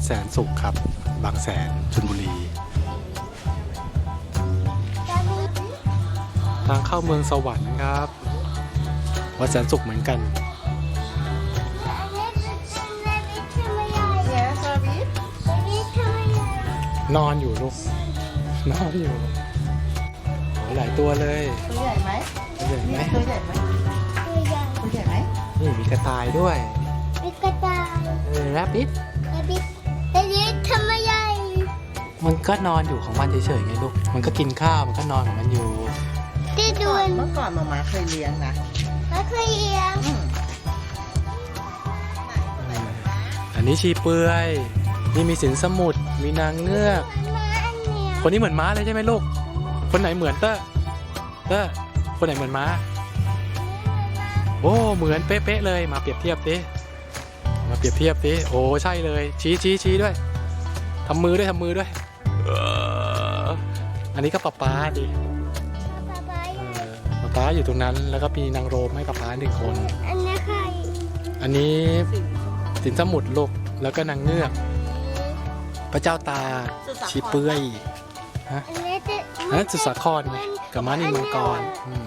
ดแสนสุขครับ บางแสนชลบุรี ทางเข้าเมืองสวรรค์ครับ วัดแสนสุขเหมือนกัน Yes, Rabbit. นอนอยู่ลูก นอนอยู่โอ้หลายตัวเลยตัวใหญ่ไหมตัวใหญ่ไหมตัวใหญ่ไหมตัวใหญ่ไหม นี่มีกระต่ายด้วย มีกระต่าย เออแรบบิท มันก็นอนอยู่ของมันเฉยๆไงลูก มันก็กินข้าว มันก็นอนของมันอยู่ที่ดูก่อนเมื่อก่อนหมามาเคยเลี้ยงนะไม่เคยเลี้ยงอืมอันนี้ชีเปลือย นี่มีสินสมุทรมีนางเงือกมาอันเนี้ยคนนี้เหมือนม้าเลยใช่ไหมลูก คนไหนเหมือนเต้อเต้อคนไหนเหมือนม้า โอ้ เหมือนเป๊ะๆเลย มาเปรียบเทียบดิ มาเปรียบเทียบดิ โอ้ ใช่เลย ชี้ชี้ชี้ด้วย ทำมือด้วยทำมือด้วยเอออันนี้ก็ป๊าป๊าดิป๊าป๊าเออป๊าป๊าอยู่ตรงนั้น แล้วก็มีนางโรมให้ป๊าป๊าหนึ่งคน อันนี้ใครอันนี้สินสมุทรลูกแล้วก็นางเงือก พระเจ้าตาชีเปื้อยอันนี้จะอันนั้นสุดสาครไงกับม้านินมังกรอืม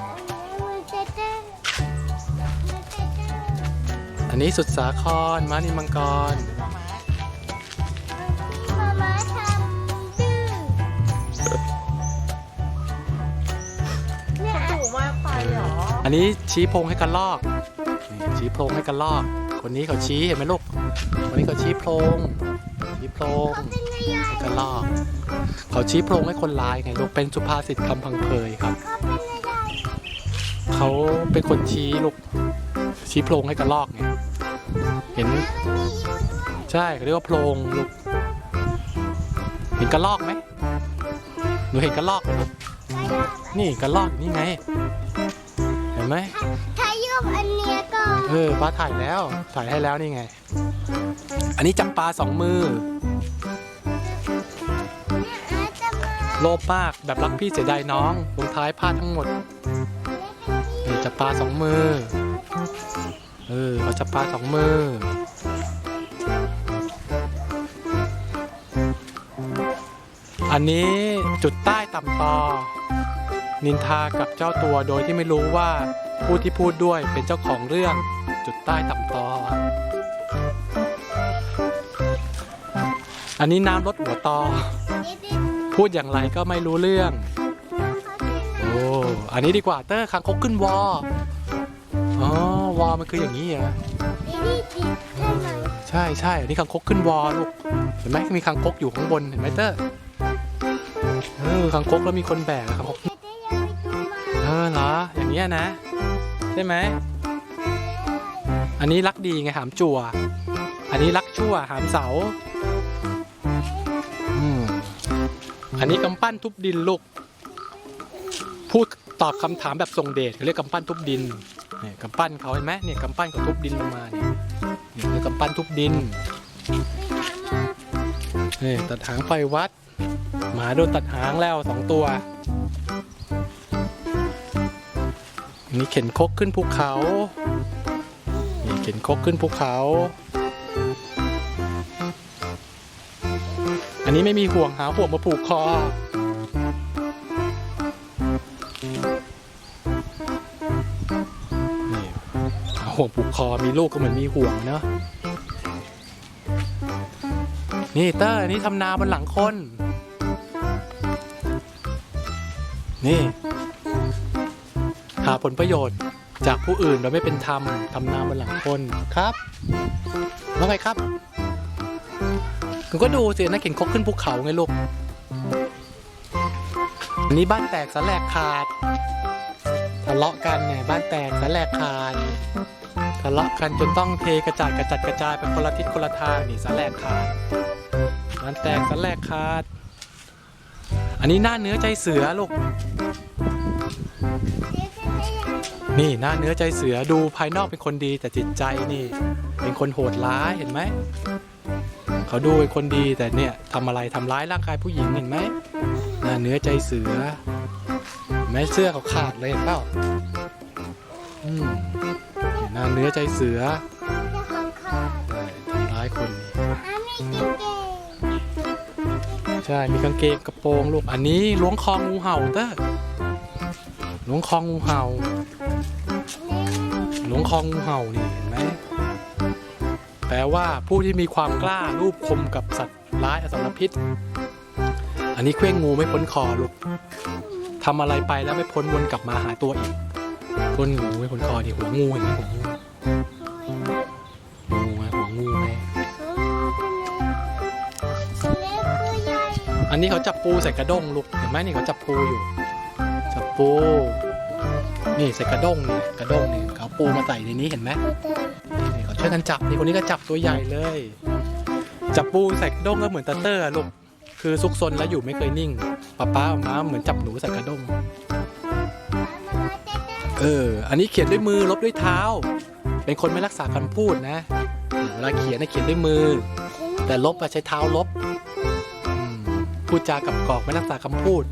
มันจะจะอันนี้สุดสาครม้านินมังกร อันนี้ชี้โพรงให้กระลอกนี่ชี้โพรงให้กระลอก คนนี้เขาชี้เห็นไหมลูกคนนี้เขาชี้โพรงชี้โพรงให้กระลอก เขาชี้โพรงให้คนร้ายไงลูกเป็นสุภาษิตคำพังเพยครับ เขาเป็นคนชี้ลูกชี้โพรงให้กระลอกไงเห็น ใช่เขาเรียกว่าโพรงลูกเห็นกระลอกไหมหนูเห็นกระลอกไหมนี่กระลอกอยู่นี่ไง ห็นไหมถ้าโยกอันเนี้ยก่อนเออป้าถ่ายแล้ว ถ่ายให้แล้วนี่ไง อันนี้จำปาสองมือเนี่ยอาจจะมาโลภมากแบบรักพี่เสียดายน้องลงท้ายพลาดทั้งหมดนี่จับปลาสองมือ เออเอาจับปลาสองมือ อันนี้จุดใต้ต่ำตอ นินทากับเจ้าตัวโดยที่ไม่รู้ว่าผู้ที่พูดด้วยเป็นเจ้าของเรื่องจุดใต้ต่ำตอ อันนี้น้ำลดหัวตอ พูดอย่างไรก็ไม่รู้เรื่อง โอ้ อันนี้ดีกว่าเตอร์คางคกขึ้นวอ อ๋อ วอมันคืออย่างนี้เหรอนี่ดิดิใช่ใช่อันนี้คางคกขึ้นวอลูก เห็นไหมมีคางคกอยู่ข้างบนเห็นไหมเตอร์เออคางคกแล้วมีคนแบกอะคางคก อ อย่างเงี้ยนะ ใช่ไหม อันนี้รักดีไงหามจั่ว อันนี้รักชั่วหามเสาอันนี้กำปั้นทุบดินลูก พูดตอบคำถามแบบทรงเดชเขาเรียกกำปั้นทุบดิน เนี่ยกำปั้นเขาเห็นไหมเนี่ยกำปั้นเขาทุบดินลงมาเนี่ยเนี่ยคือกำปั้นทุบดินนี่ตัดหางไฟวัด หมาโดนตัดหางแล้วสองตัว นนี้เข็นคกขึ้นภูเขา นี่เข็นคกขึ้นภูเขา อันนี้ไม่มีห่วงหาห่วงมาผูกคอ นี่หาห่วงผูกคอ มีลูกก็เหมือนมีห่วงเนาะ นี่เตอร์อันนี้ทำนาบนหลังคน นี่ ผลประโยชน์ จากผู้อื่นโดยไม่เป็นธรรมทำนาบนหลังคนครับว่าไงครับคุณก็ดูสินะเข็นคกขึ้นภูเขาไงลูกอันนี้บ้านแตกสแลกขาดทะเลาะกันเนี่ยบ้านแตกสแลกขาดทะเลาะกันจนต้องเทกระจาดกระจัดกระจายไปคนละทิศคนละทางนี่สแลกขาดบ้านแตกสแลกขาด อันนี้หน้าเนื้อใจเสือลูก นี่หน้าเนื้อใจเสือดูภายนอกเป็นคนดีแต่จิตใจนี่ เป็นคนโหดร้ายเห็นไหมเขาดูเป็นคนดีแต่เนี่ยทำอะไรทำร้ายร่างกายผู้หญิงเห็นไหมหน้าเนื้อใจเสือเห็นไหมเสื้อเขาขาดเลยเห็นเปล่าอืมหน้าเนื้อใจเสือทำร้ายคนใช่มีกางเกงกระโปรงลูกอันนี้ล้วงคองูเห่าเต้อ ล้วงคองูเห่าล้วงคองูเห่านี่เห็นไหมแปลว่าผู้ที่มีความกล้ารูปคมกับสัตว์ร้ายอสรพิษ อันนี้เคว้งงูไม่พ้นคอลูกทำอะไรไปแล้วไม่พ้นวนกลับมาหาตัวอีกพ้นงูไม่พ้นคอดิหัวงูเห็นไหมหัวงูงูไงหัวงูไงเล็กคือใหญ่อันนี้เขาจับปูใส่กระด้งลูกเห็นไหมนี่เขาจับปูอยู่ จับปู นี่ใส่กระด้งนี่กระด้งนี่เขาปูมาใส่ในนี้เห็นไหมนี่เขาช่วยกันจับนี่คนนี้ก็จับตัวใหญ่เลย จับปูใส่กระด้งก็เหมือนตาเตอร์ลูกคือซุกซนแล้วอยู่ไม่เคยนิ่งป้าป้าออกมาเหมือนจับหนูใส่กระด้งเออ อันนี้เขียนด้วยมือลบด้วยเท้า เป็นคนไม่รักษาคำพูดนะ เวลาเขียนนะเขียนด้วยมือ แต่ลบอะใช้เท้าลบพูดจากับกอกไม่รักษาคำพูด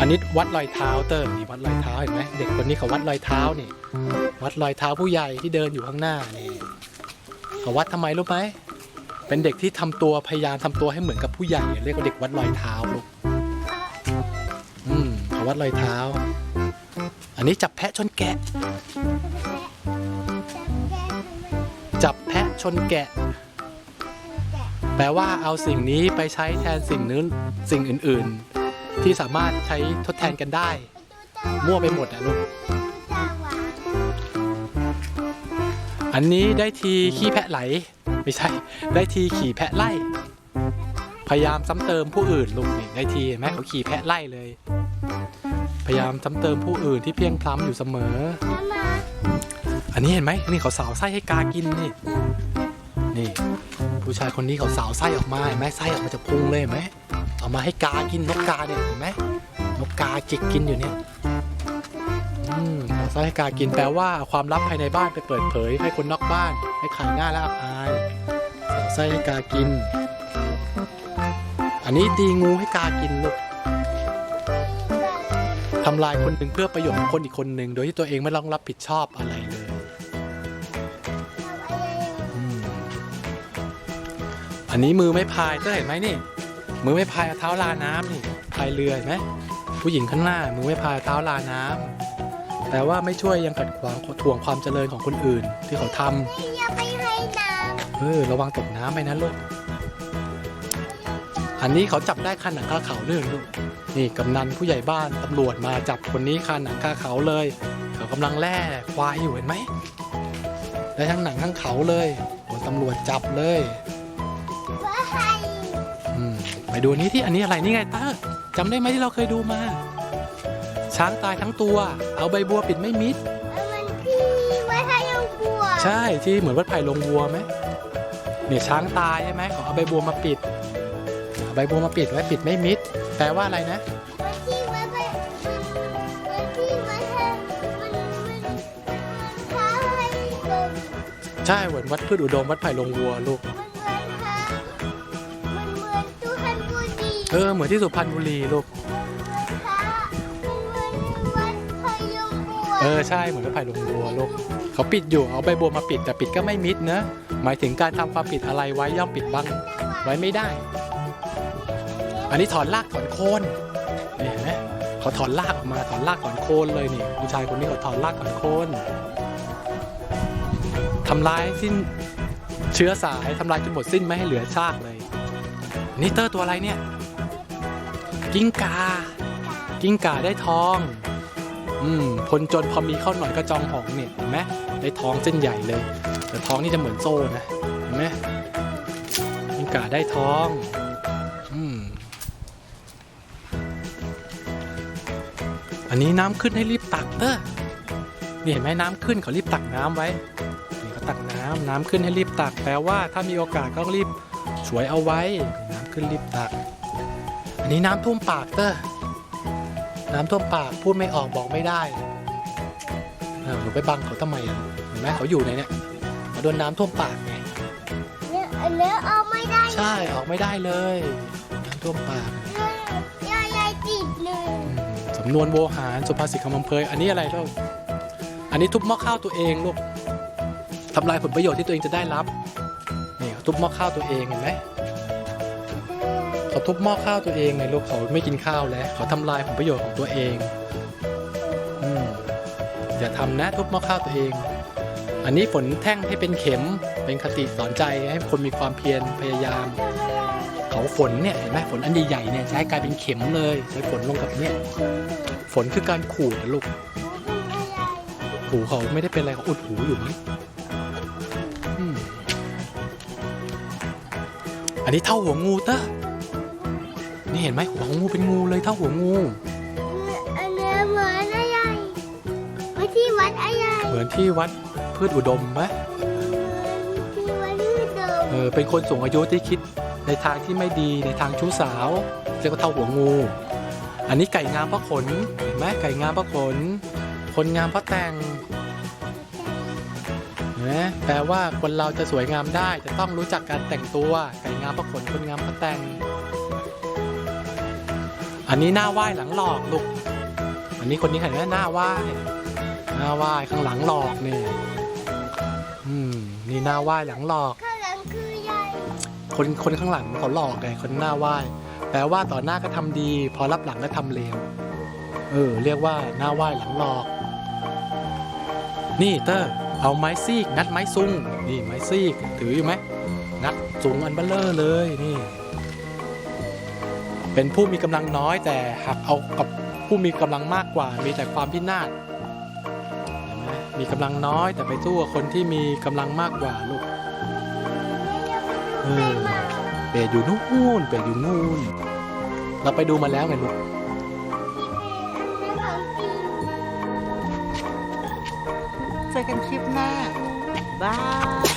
อันนี้วัดรอยเท้าเติมนี่วัดรอยเท้าเห็นไหมเด็กคนนี้เขาวัดรอยเท้านี่ วัดรอยเท้าผู้ใหญ่ที่เดินอยู่ข้างหน้านี่เขาวัดทำไมรู้ไหมเป็นเด็กที่ทำตัวพยายามทำตัวให้เหมือนกับผู้ใหญ่เรียกว่าเด็กวัดรอยเท้าลูกอืมเขาวัดรอยเท้า อันนี้จับแพะชนแกะ จับแพะชนแกะ แปลว่าเอาสิ่งนี้ไปใช้แทนสิ่งนู้นสิ่งอื่น ๆ ที่สามารถใช้ทดแทนกันได้ มั่วไปหมดอะลูก อันนี้ได้ทีขี้แพะไหล ไม่ใช่ ได้ทีขี่แพะไล่ พยายามซ้ำเติมผู้อื่นลูกนี่ได้ทีเห็นไหมเขาขี่แพะไล่เลย พยายามซ้ำเติมผู้อื่นที่เพียงพล้ำอยู่เสมอ อันนี้เห็นไหมนี่เขาสาวไส้ให้กากินนี่ นี่ ผู้ชายคนนี้เขาสาวไส้ออกมาเห็นไหมไส้ออกมาจากพุงเลยเห็นไหม มาให้กากินนกกาเนี่ยเห็นไหมนกกาจิกกินอยู่เนี่ยอืมเอาไส้ให้กากินแปลว่าความลับภายในบ้านไปเปิดเผย ให้คนนอกบ้าน ให้ขายหน้าและอับอายสาไส้ให้กากิน อันนี้ตีงูให้กากินลูกทำลายคนหนึ่งเพื่อประโยชน์ของคนอีกคนหนึ่งโดยที่ตัวเองไม่ต้องรับผิดชอบอะไรเลยอันนี้มือไม่พายเต้เห็นไหมนี่ มือไม่พายเอาเท้าลาน้ำนี่พายเรือเห็นไหมผู้หญิงข้างหน้า มือไม่พายเอาเท้าลาน้ำแต่ว่าไม่ช่วยยังขัดขวางถ่วงความเจริญของคนอื่นที่เขาทำอย่าไปให้น้เออระวังตกน้ำไปนะลูกอันนี้เขาจับได้คันหนังคาเขาด้วยเหรอลูกนี่กำนันผู้ใหญ่บ้านตำรวจมาจับคนนี้คันหนังคาเขาเลย เขากำลังแล่ควายอยู่เห็นไหมได้ทั้งหนังทั้งเขาเลยโดนตำรวจจับเลยำว่าให้อืม ไปดูอันนี้ที่อันนี้อะไรนี่ไงเตอร์จำได้ไหมที่เราเคยดูมา ช้างตายทั้งตัว เอาใบบัวปิดไม่มิด มันพี่ว่าให้ยังบัวใช่ที่เหมือนวัดไผ่ลงวัวไหมเนี่ยช้างตายใช่ไหมเขาเอาใบบัวมาปิดเอาใบบัวมาปิดไว้ปิดไม่มิด แปลว่าอะไรนะ มันที่ว่าให้มันที่ว่าให้มันมันท้าให้ลงใช่เหมือนวัดพืชอุดมวัดไผ่ลงวัวลูก มัน เออเหมือนที่สุพรรณบุรีลูกท้ามันเหมือนวัดพยงบัวเออใช่เหมือนวัดไผ่ลงวัวลูกเขาปิดอยู่เอาใบบัวมาปิดแต่ปิดก็ไม่มิดนะหมายถึงการทำความผิดอะไรไว้ย่อมปิดบังไว้ไม่ได้ อันนี้ถอนรากถอนโคนนี่เห็นไหมเขาถอนรากออกมาถอนรากถอนโคนเลยนี่ผู้ชายคนนี้เขาถอนรากถอนโคนทำลายสิ้นเชื้อสายทำลายจนหมดสิ้นไม่ให้เหลือซากเลยนี่เตอร์ตัวอะไรเนี่ย กิ้งกา กิ้งกาได้ทอง อืมคนจนพอมีข้าวหน่อยก็จองหองเนี่ยเห็นไหมได้ทองเส้นใหญ่เลย แต่ทองนี่จะเหมือนโซ่นะเห็นไหมกิ้งกาได้ทอง อืมอันนี้น้ำขึ้นให้รีบตักเออนี่เห็นไหมน้ำขึ้นเขารีบตักน้ำไว้นี่เขาตักน้ำน้ำขึ้นให้รีบตักแปลว่าถ้ามีโอกาสก็รีบฉวยเอาไว้ น้ำขึ้นรีบตัก อันนี้น้ำท่วมปากเตอร์น้ำท่วมปากพูดไม่ออกบอกไม่ได้อ้าวหนูไปบังเขาทำไมอะเห็นไหมเขาอยู่ในเนี้ยเขาโดนน้ำท่วมปากไงเนี่ยอันเนี้ยเอาไม่ได้ใช่ออกไม่ได้เลยน้ำท่วมปากยายยายติดหนึ่งอืมสำนวนโวหารสุภาษิตคำอำเภยอันนี้อะไรลูกอันนี้ทุบหม้อข้าวตัวเองลูกทำลายผลประโยชน์ที่ตัวเองจะได้รับนี่เขาทุบหม้อข้าวตัวเองเห็นไหม เขาทุบหม้อข้าวตัวเองไงลูกเขาไม่กินข้าวแล้วเขาทำลายผลประโยชน์ของตัวเองอืมอย่าทำนะทุบหม้อข้าวตัวเอง อันนี้ฝนแท่งให้เป็นเข็มเป็นคติสอนใจให้คนมีความเพียรพยายาม เขาฝนเนี่ยเห็นไหมฝนอันใหญ่ๆเนี่ยใช้กลายเป็นเข็มเลยใช้ฝนลงกับเนี่ยฝนคือการขูดนะลูกหูเขาไม่ได้เป็นอะไรเขาอุดหูอยู่มั้งอืมอันนี้เท่าหัวงูเตอะ นี่เห็นไหมหัวงูเป็นงูเลยเท่าหัวงูอันเนี้ยเหมือนอะไรไว้ที่วัดอะไรเหมือนที่วัดพืชอุดมไหมที่วัดที่เดิมเออเป็นคนสูงอายุที่คิดในทางที่ไม่ดีในทางชู้สาวเรียกว่าเท่าหัวงู อันนี้ไก่งามเพราะขนเห็นไหมไก่งามเพราะขน คนงามเพราะแต่งเห็นไหมแปลว่าคนเราจะสวยงามได้จะต้องรู้จักการแต่งตัวไก่งามเพราะขนคนงามเพราะแต่ง อันนี้หน้าไหว้หลังหลอกลูก อันนี้คนนี้เห็นไหมหน้าไหว้หน้าไหว้ข้างหลังหลอกนี่อืมนี่หน้าไหว้หลังหลอก ข้างหลังคือใหญ่คนคนข้างหลังเขาหลอกไงคนหน้าไหว้แปลว่าต่อหน้าก็ทำดี พอรับหลังก็ทำเลวเออ เรียกว่าหน้าไหว้หลังหลอก นี่เตอร์เอาไม้ซีกงัดไม้ซุงนี่ไม้ซีกถืออยู่ไหมงัดสูงอันเบลเลอร์เลยนี่ เป็นผู้มีกำลังน้อยแต่หักเอากับผู้มีกำลังมากกว่า มีแต่ความพินาศเห็นไหมมีกำลังน้อยแต่ไปสู้กับคนที่มีกำลังมากกว่าลูกเออเป็ดอยู่นู่นเป็ดอยู่นู่น เราไปดูมาแล้วไงลูกเจอกันคลิปหน้าบาย